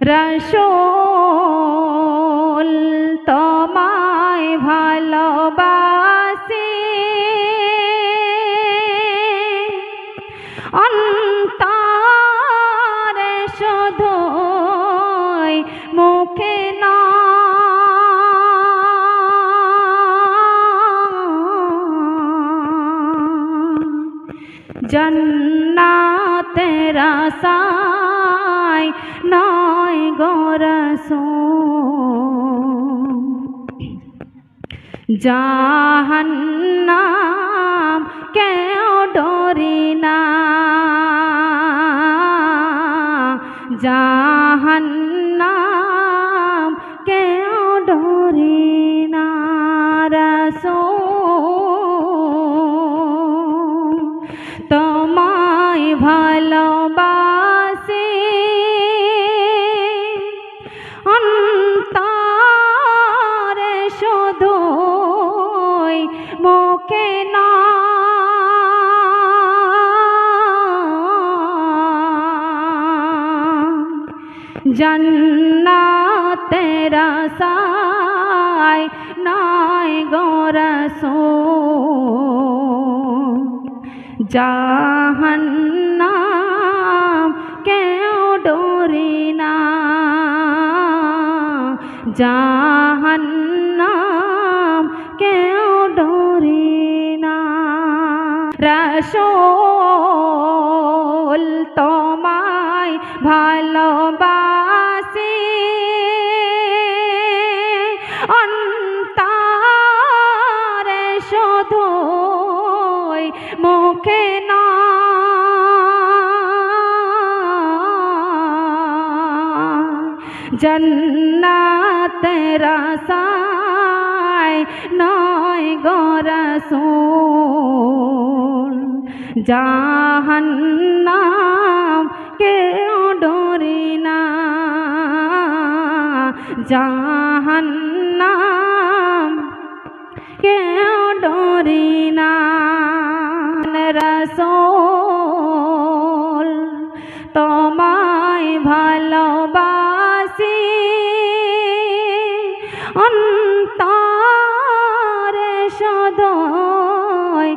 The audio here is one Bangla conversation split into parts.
রসোল তোমায় ভালোবাসি। অন্তরে শুধু মুখে না জন্নাতের আশায় নয় গরসো জাহান্নাম কেউ ডরি না। জাহান্নাম মুখে না? জন্নাতের আশায় নয় গোরসূল জাহান্নাম কেউ ডরি না। জাহান্নাম রসোল তোমায় ভালোবাসি। অন্তরে শুধু মুখে না জন্নাতের আশায় নয় গরসূল জাহান্নাম কেউ ডরি না। জাহান্নাম কেউ ডরি না। রসোল তোমায় ভালোবাসি অন্তরে সদয়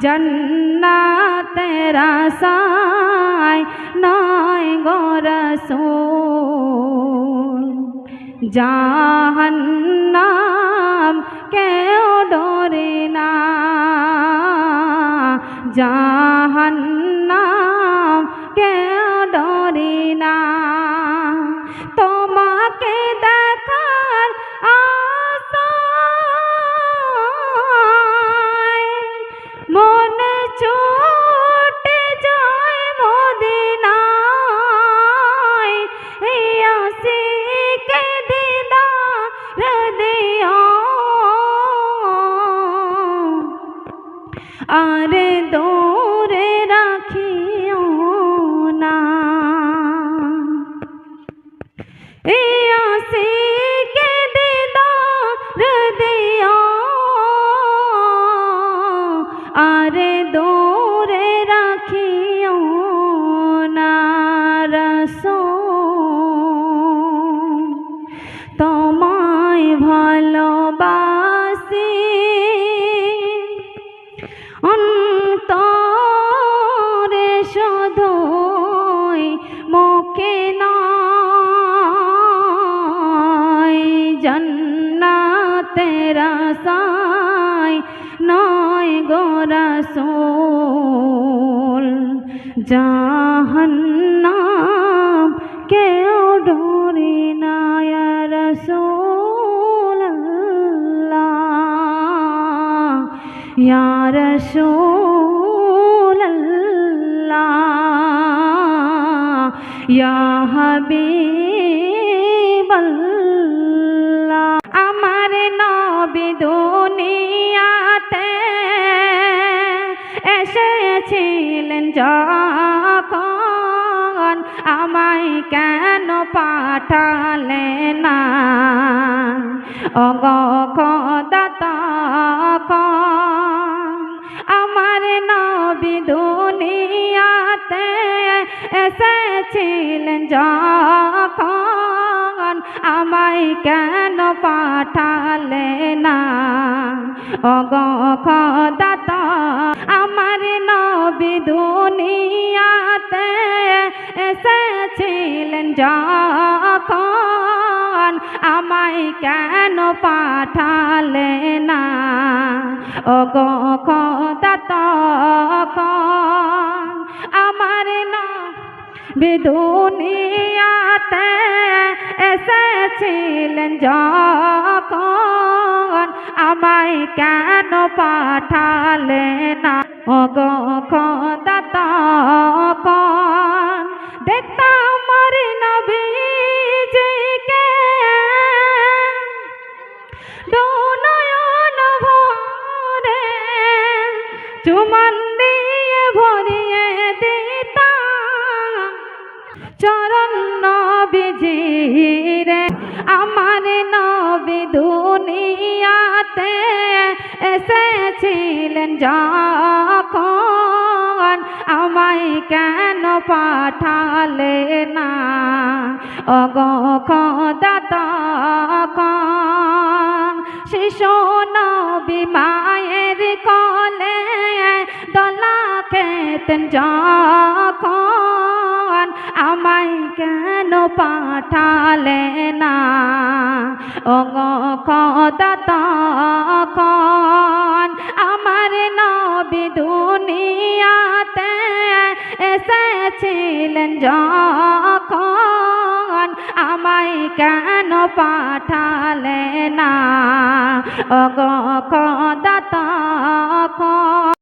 জন্নাতের আশায় নয় গরসূল জাহান্নাম কেউ ডরে না। জাহান্নাম কেউ ডরে না। দূরে রাখিও না। আশিকে দিদার দিও। আর দূরে রাখিও না রসূল। তোমায় ভালোবাসি। অন্তরে জন্নাতের আশায় নয় গোরসোল জাহান্নাম কেউ ডরে না রসোল ইয়া রসোল ইয়া হাবিবাল্লাহ নবী দুনিয়াতে এসেছিলেন যখন আমায় কেন পাঠালে না? অগ খোদা, তখন আমার নবী দুনিয়াতে এসেছিলেন যখন আমায় কেন পাঠালে না? অগদাতা আমার নবী দুনিয়াতে এসেছিলেন যখন আমায় কেন পাঠালে না? অগদাতা আমার না বিদুনিয়াতে এসেছিলেন যখন আমায় কেন পাঠালে না অগ তখন দেখতাম ভরে চুমন নবীজিরে, আমার নবী দুনিয়াতে এসেছিলেন যখন আমায় কেন পাঠালে না? অগদাতখন শিশু নবী মায়ের কলে দলা খেতেন যখন আমায় কেন পাঠালে না অগদাতখন আমার নবী দুনিয়াতে এসেছিলেন যখন আমায় কেন পাঠালে না অগদা